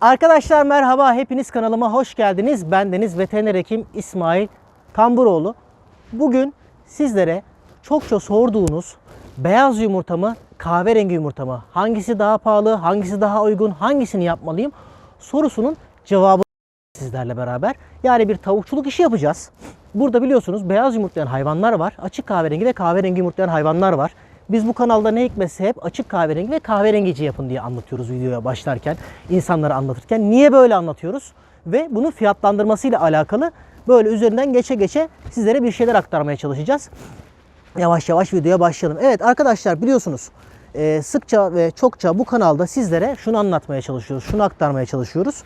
Arkadaşlar merhaba, hepiniz kanalıma hoş geldiniz. Ben Deniz Veteriner Hekim İsmail Tamburoğlu. Bugün sizlere çokça sorduğunuz beyaz yumurta mı, kahverengi yumurta mı? Hangisi daha pahalı, hangisi daha uygun, hangisini yapmalıyım? Sorusunun cevabı sizlerle beraber. Yani bir tavukçuluk işi yapacağız. Burada biliyorsunuz beyaz yumurtlayan hayvanlar var. Açık kahverengi ve kahverengi yumurtlayan hayvanlar var. Biz bu kanalda ne hikmetse hep açık kahverengi ve kahverengici yapın diye anlatıyoruz videoya başlarken, insanlara anlatırken. Niye böyle anlatıyoruz? Ve bunun fiyatlandırmasıyla alakalı böyle üzerinden geçe geçe sizlere bir şeyler aktarmaya çalışacağız. Yavaş yavaş videoya başlayalım. Evet arkadaşlar biliyorsunuz e, sıkça ve çokça bu kanalda sizlere şunu anlatmaya çalışıyoruz, şunu aktarmaya çalışıyoruz.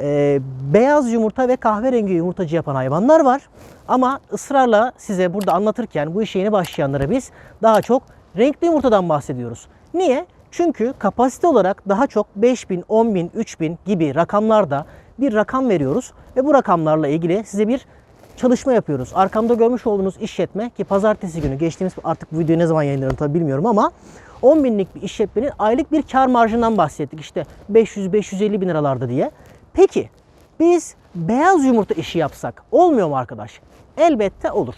E, beyaz yumurta ve kahverengi yumurtacı yapan hayvanlar var. Ama ısrarla size burada anlatırken bu işe yeni başlayanlara biz daha çok renkli yumurtadan bahsediyoruz. Niye? Çünkü kapasite olarak daha çok 5000, 10000, 3000 gibi rakamlarda bir rakam veriyoruz ve bu rakamlarla ilgili size bir çalışma yapıyoruz. Arkamda görmüş olduğunuz işletme ki pazartesi günü geçtiğimiz artık bu videoyu ne zaman yayınlarım tabi bilmiyorum ama 10 binlik bir işletmenin aylık bir kar marjından bahsettik. İşte 500-550 bin liralarda diye. Peki biz beyaz yumurta işi yapsak olmuyor mu arkadaş? Elbette olur.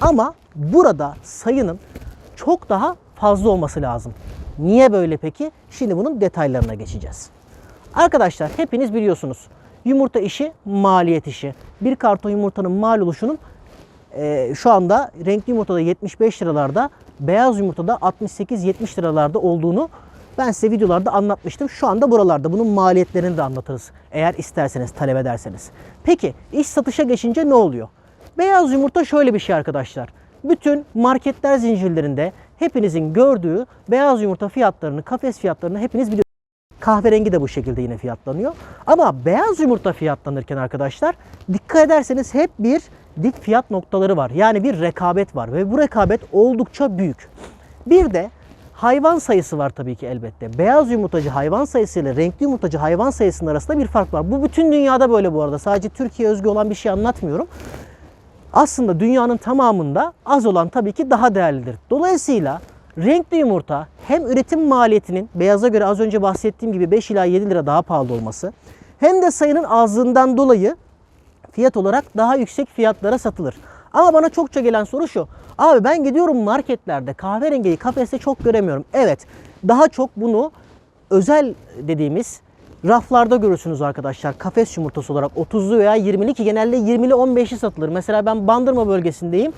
Ama burada sayının çok daha fazla olması lazım. Niye böyle peki? Şimdi bunun detaylarına geçeceğiz. Arkadaşlar hepiniz biliyorsunuz. Yumurta işi maliyet işi. Bir karton yumurtanın mal oluşunun e, şu anda renkli yumurtada 75 liralarda, beyaz yumurtada 68-70 liralarda olduğunu ben size videolarda anlatmıştım. Şu anda buralarda bunun maliyetlerini de anlatırız. Eğer isterseniz, talep ederseniz. Peki iş satışa geçince ne oluyor? Beyaz yumurta şöyle bir şey arkadaşlar. Bütün marketler zincirlerinde hepinizin gördüğü beyaz yumurta fiyatlarını, kafes fiyatlarını hepiniz biliyorsunuz. Kahverengi de bu şekilde yine fiyatlanıyor. Ama beyaz yumurta fiyatlanırken arkadaşlar dikkat ederseniz hep bir dik fiyat noktaları var. Yani bir rekabet var ve bu rekabet oldukça büyük. Bir de hayvan sayısı var tabii ki elbette. Beyaz yumurtacı hayvan sayısı ile renkli yumurtacı hayvan sayısının arasında bir fark var. Bu bütün dünyada böyle bu arada. Sadece Türkiye özgü olan bir şey anlatmıyorum. Aslında dünyanın tamamında az olan tabii ki daha değerlidir. Dolayısıyla renkli yumurta hem üretim maliyetinin beyaza göre az önce bahsettiğim gibi 5 ila 7 lira daha pahalı olması hem de sayının azlığından dolayı fiyat olarak daha yüksek fiyatlara satılır. Ama bana çokça gelen soru şu. Abi ben gidiyorum marketlerde kahverengiyi kafeste çok göremiyorum. Evet daha çok bunu özel dediğimiz raflarda görürsünüz arkadaşlar. Kafes yumurtası olarak 30'lu veya 20'li ki genelde 20'li 15'li satılır. Mesela ben Bandırma bölgesindeyim.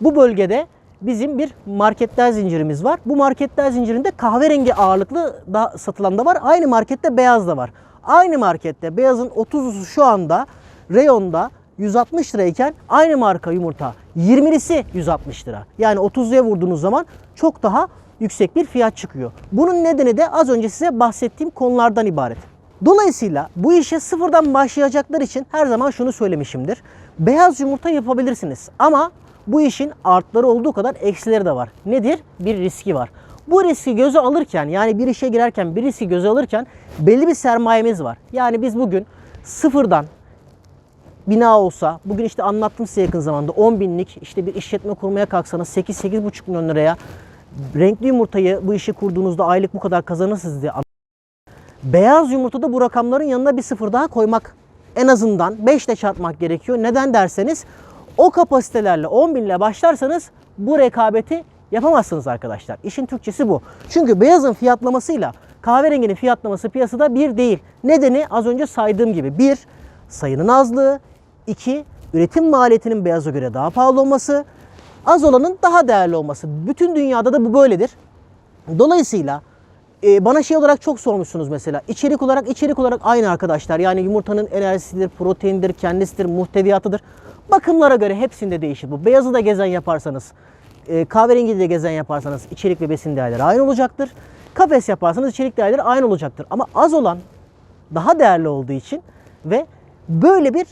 Bu bölgede bizim bir marketler zincirimiz var. Bu marketler zincirinde kahverengi ağırlıklı da satılan da var. Aynı markette beyaz da var. Aynı markette beyazın 30'lusu şu anda reyonda 160 lirayken aynı marka yumurta 20'lisi 160 lira. Yani 30'luya vurduğunuz zaman çok daha yüksek bir fiyat çıkıyor. Bunun nedeni de az önce size bahsettiğim konulardan ibaret. Dolayısıyla bu işe sıfırdan başlayacaklar için her zaman şunu söylemişimdir. Beyaz yumurta yapabilirsiniz ama bu işin artları olduğu kadar eksileri de var. Nedir? Bir riski var. Bu riski göze alırken yani bir işe girerken bir riski göze alırken belli bir sermayemiz var. Yani biz bugün sıfırdan bina olsa bugün işte anlattım size yakın zamanda 10 binlik işte bir işletme kurmaya kalksanız 8-8,5 milyon liraya renkli yumurtayı bu işi kurduğunuzda aylık bu kadar kazanırsınız diye Beyaz yumurtada bu rakamların yanına bir sıfır daha koymak en azından 5 ile çarpmak gerekiyor. Neden derseniz o kapasitelerle 10 bin ile başlarsanız bu rekabeti yapamazsınız arkadaşlar. İşin Türkçesi bu. Çünkü beyazın fiyatlamasıyla kahverenginin fiyatlaması piyasada bir değil. Nedeni az önce saydığım gibi. Bir, sayının azlığı. iki üretim maliyetinin beyaza göre daha pahalı olması. Az olanın daha değerli olması. Bütün dünyada da bu böyledir. Dolayısıyla e, bana şey olarak çok sormuşsunuz mesela. İçerik olarak içerik olarak aynı arkadaşlar. Yani yumurtanın enerjisidir, proteindir, kendisidir, muhteviyatıdır. Bakımlara göre hepsinde değişir bu. Beyazı da gezen yaparsanız, e, kahverengi de gezen yaparsanız içerik ve besin değerleri aynı olacaktır. Kafes yaparsanız içerik değerleri aynı olacaktır. Ama az olan daha değerli olduğu için ve böyle bir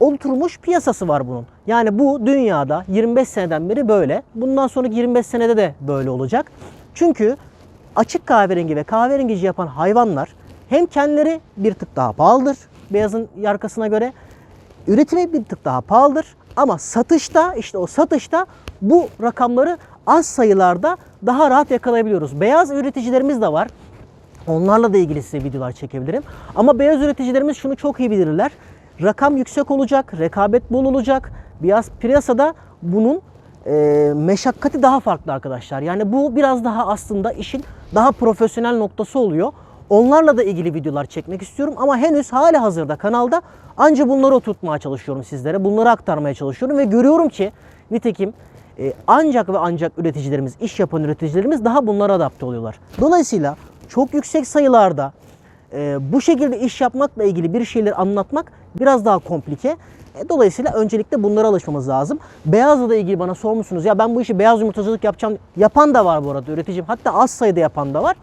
oturmuş piyasası var bunun. Yani bu dünyada 25 seneden beri böyle. Bundan sonraki 25 senede de böyle olacak. Çünkü açık kahverengi ve kahverengici yapan hayvanlar hem kendileri bir tık daha pahalıdır beyazın yarkasına göre. Üretimi bir tık daha pahalıdır ama satışta işte o satışta bu rakamları az sayılarda daha rahat yakalayabiliyoruz. Beyaz üreticilerimiz de var. Onlarla da ilgili size videolar çekebilirim. Ama beyaz üreticilerimiz şunu çok iyi bilirler. Rakam yüksek olacak, rekabet bol olacak. Biraz piyasada bunun e, meşakkati daha farklı arkadaşlar. Yani bu biraz daha aslında işin daha profesyonel noktası oluyor. Onlarla da ilgili videolar çekmek istiyorum ama henüz hali hazırda kanalda anca bunları oturtmaya çalışıyorum sizlere. Bunları aktarmaya çalışıyorum ve görüyorum ki nitekim e, ancak ve ancak üreticilerimiz, iş yapan üreticilerimiz daha bunlara adapte oluyorlar. Dolayısıyla çok yüksek sayılarda e, bu şekilde iş yapmakla ilgili bir şeyleri anlatmak biraz daha komplike. E, dolayısıyla öncelikle bunlara alışmamız lazım. Beyazla da ilgili bana sormuşsunuz. Ya ben bu işi beyaz yumurtacılık yapacağım. Yapan da var bu arada üreticim. Hatta az sayıda yapan da var.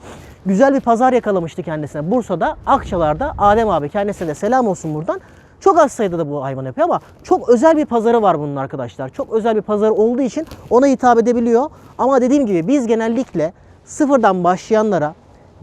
Güzel bir pazar yakalamıştı kendisine. Bursa'da, Akçalar'da Adem abi kendisine de selam olsun buradan. Çok az sayıda da bu hayvan yapıyor ama çok özel bir pazarı var bunun arkadaşlar. Çok özel bir pazarı olduğu için ona hitap edebiliyor. Ama dediğim gibi biz genellikle sıfırdan başlayanlara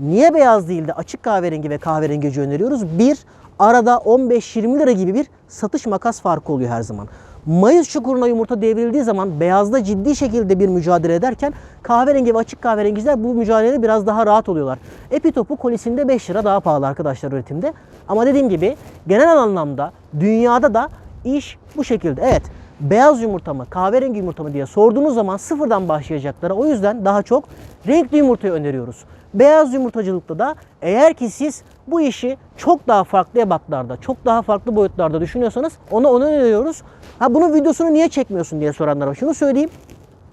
niye beyaz değil de açık kahverengi ve kahverengici öneriyoruz? Bir, arada 15-20 lira gibi bir satış makas farkı oluyor her zaman. Mayıs çukuruna yumurta devrildiği zaman beyazda ciddi şekilde bir mücadele ederken kahverengi ve açık kahverengiler bu mücadelede biraz daha rahat oluyorlar. Epitopu kolisinde 5 lira daha pahalı arkadaşlar üretimde. Ama dediğim gibi genel anlamda dünyada da iş bu şekilde. Evet beyaz yumurta mı kahverengi yumurta mı diye sorduğunuz zaman sıfırdan başlayacaklara o yüzden daha çok renkli yumurtayı öneriyoruz. Beyaz yumurtacılıkta da eğer ki siz bu işi çok daha farklı ebatlarda, çok daha farklı boyutlarda düşünüyorsanız ona onu öneriyoruz. Ha bunun videosunu niye çekmiyorsun diye soranlar var. Şunu söyleyeyim.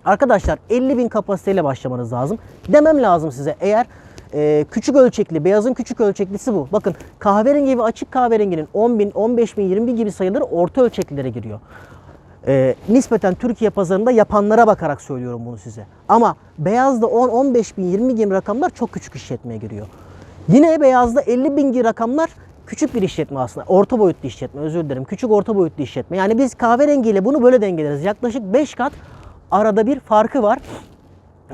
Arkadaşlar 50 bin kapasiteyle başlamanız lazım. Demem lazım size eğer e, küçük ölçekli, beyazın küçük ölçeklisi bu. Bakın kahverengi ve açık kahverenginin 10 bin, 15 bin, 20 bin gibi sayıları orta ölçeklilere giriyor. E, nispeten Türkiye pazarında yapanlara bakarak söylüyorum bunu size. Ama beyazda 10, 15 bin, 20 bin rakamlar çok küçük işletmeye giriyor. Yine beyazda 50 bin rakamlar küçük bir işletme aslında. Orta boyutlu işletme özür dilerim. Küçük orta boyutlu işletme. Yani biz kahverengiyle bunu böyle dengeleriz. Yaklaşık 5 kat arada bir farkı var.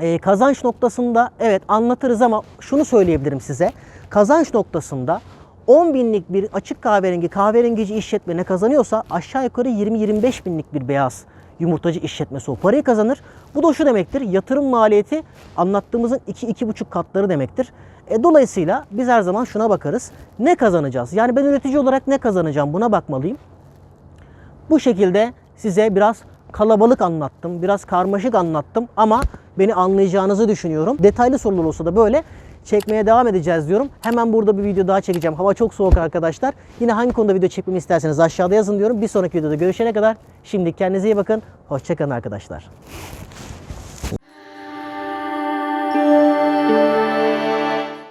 Ee, kazanç noktasında evet anlatırız ama şunu söyleyebilirim size. Kazanç noktasında 10 binlik bir açık kahverengi kahverengici işletme ne kazanıyorsa aşağı yukarı 20-25 binlik bir beyaz yumurtacı işletmesi o parayı kazanır. Bu da şu demektir. Yatırım maliyeti anlattığımızın 2-2,5 katları demektir. E, dolayısıyla biz her zaman şuna bakarız. Ne kazanacağız? Yani ben üretici olarak ne kazanacağım buna bakmalıyım. Bu şekilde size biraz kalabalık anlattım, biraz karmaşık anlattım ama beni anlayacağınızı düşünüyorum. Detaylı sorular olsa da böyle çekmeye devam edeceğiz diyorum. Hemen burada bir video daha çekeceğim. Hava çok soğuk arkadaşlar. Yine hangi konuda video çekmemi isterseniz aşağıda yazın diyorum. Bir sonraki videoda görüşene kadar şimdi kendinize iyi bakın. Hoşçakalın arkadaşlar.